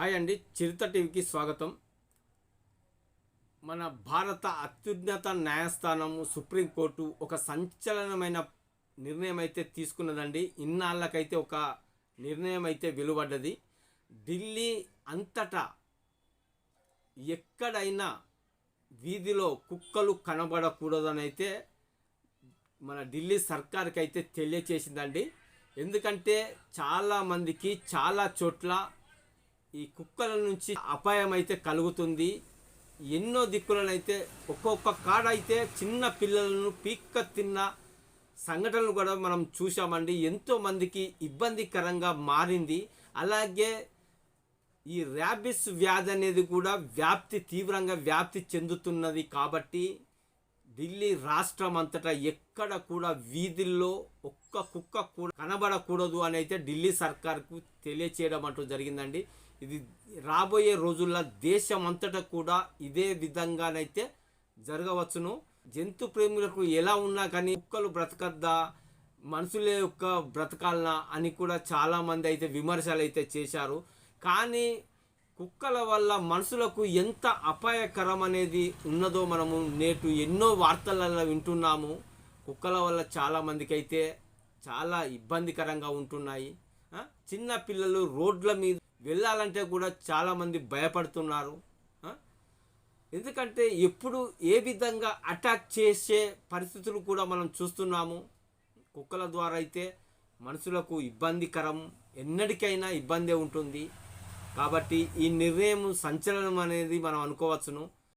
Hi అండి చిరుత టీవీకి స్వాగతం. మన భారత అత్యున్నత న్యాయస్థానము సుప్రీంకోర్టు ఒక సంచలనమైన నిర్ణయం అయితే తీసుకున్నదండి. ఇన్నాళ్ళకైతే ఒక నిర్ణయం అయితే వెలువడ్డది. ఢిల్లీ అంతటా ఎక్కడైనా వీధిలో కుక్కలు కనబడకూడదనైతే మన ఢిల్లీ సర్కార్కి అయితే తెలియచేసిందండి. ఎందుకంటే చాలామందికి చాలా చోట్ల ఈ కుక్కల నుంచి అపాయం అయితే కలుగుతుంది. ఎన్నో దిక్కులనైతే ఒక్కొక్క కాడ అయితే చిన్న పిల్లలను పీక్క తిన్న సంఘటనలు కూడా మనం చూసామండి ఎంతోమందికి ఇబ్బందికరంగా మారింది. అలాగే ఈ ర్యాబిస్ వ్యాధి అనేది కూడా వ్యాప్తి తీవ్రంగా వ్యాప్తి చెందుతున్నది కాబట్టి ఢిల్లీ రాష్ట్రం అంతటా ఎక్కడ కూడా వీధుల్లో ఒక్క కుక్క కూడా కనబడకూడదు అని అయితే ఢిల్లీ సర్కార్కు తెలియచేయడం అంటూ జరిగిందండి. ఇది రాబోయే రోజుల్లో దేశం అంతటా కూడా ఇదే విధంగానైతే జరగవచ్చును. జంతు ప్రేములకు ఎలా ఉన్నా కానీ కుక్కలు బ్రతకద్దా మనుషుల యొక్క బ్రతకాలనా అని కూడా చాలామంది అయితే విమర్శలు అయితే చేశారు. కానీ కుక్కల వల్ల మనుషులకు ఎంత అపాయకరం అనేది ఉన్నదో మనము నేటు ఎన్నో వార్తలలో వింటున్నాము. కుక్కల వల్ల చాలామందికి అయితే చాలా ఇబ్బందికరంగా ఉంటున్నాయి. చిన్న పిల్లలు రోడ్ల మీద వెళ్ళాలంటే కూడా చాలామంది భయపడుతున్నారు ఎందుకంటే ఎప్పుడు ఏ విధంగా అటాక్ చేసే పరిస్థితులు కూడా మనం చూస్తున్నాము. కుక్కల ద్వారా అయితే మనుషులకు ఇబ్బందికరం ఎన్నటికైనా ఇబ్బందే ఉంటుంది. కాబట్టి ఈ నిర్ణయం సంచలనం అనేది మనం అనుకోవచ్చును.